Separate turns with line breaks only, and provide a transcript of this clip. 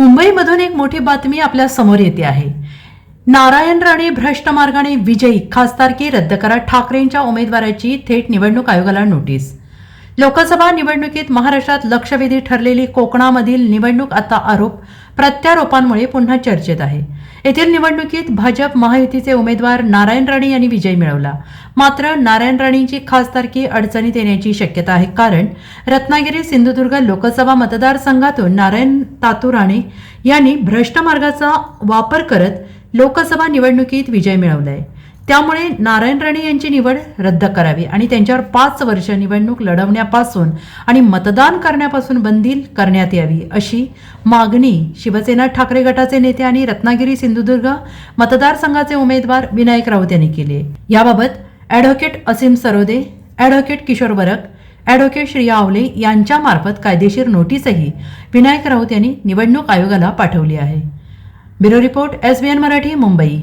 मुंबईमधून एक मोठी बातमी आपल्यासमोर येते आहे. नारायण राणे भ्रष्ट मार्गाने विजयी खासदारकी रद्द करा ठाकरेंच्या उमेदवाराची थेट निवडणूक आयोगाला नोटीस. लोकसभा निवडणुकीत महाराष्ट्रात लक्षवेधी ठरलेली कोकणामधील निवडणूक आता आरोप प्रत्यारोपांमुळे पुन्हा चर्चेत आहे. येथील निवडणुकीत भाजप महायुतीचे उमेदवार नारायण राणे यांनी विजय मिळवला. मात्र नारायण राणेंची खासदारकी अडचणीत येण्याची शक्यता आहे कारण रत्नागिरी सिंधुदुर्ग लोकसभा मतदारसंघातून नारायण तातू राणे यांनी भ्रष्ट मार्गाचा वापर करत लोकसभा निवडणुकीत विजय मिळवलाय. त्यामुळे नारायण राणे यांची निवड रद्द करावी आणि त्यांच्यावर पाच वर्ष निवडणूक लढवण्यापासून आणि मतदान करण्यापासून बंदी करण्यात यावी अशी मागणी शिवसेना ठाकरे गटाचे नेते आणि रत्नागिरी सिंधुदुर्ग मतदारसंघाचे उमेदवार विनायक राऊत यांनी केली याबाबत advocate Asim Sarode advocate Kishor Varak advocate Shriya आवले यांच्यामार्फत कायदेशीर नोटीसही विनायक राऊत यांनी निवडणूक आयोगाला पाठवली आहे. Bureau report S B N Marathi Mumbai.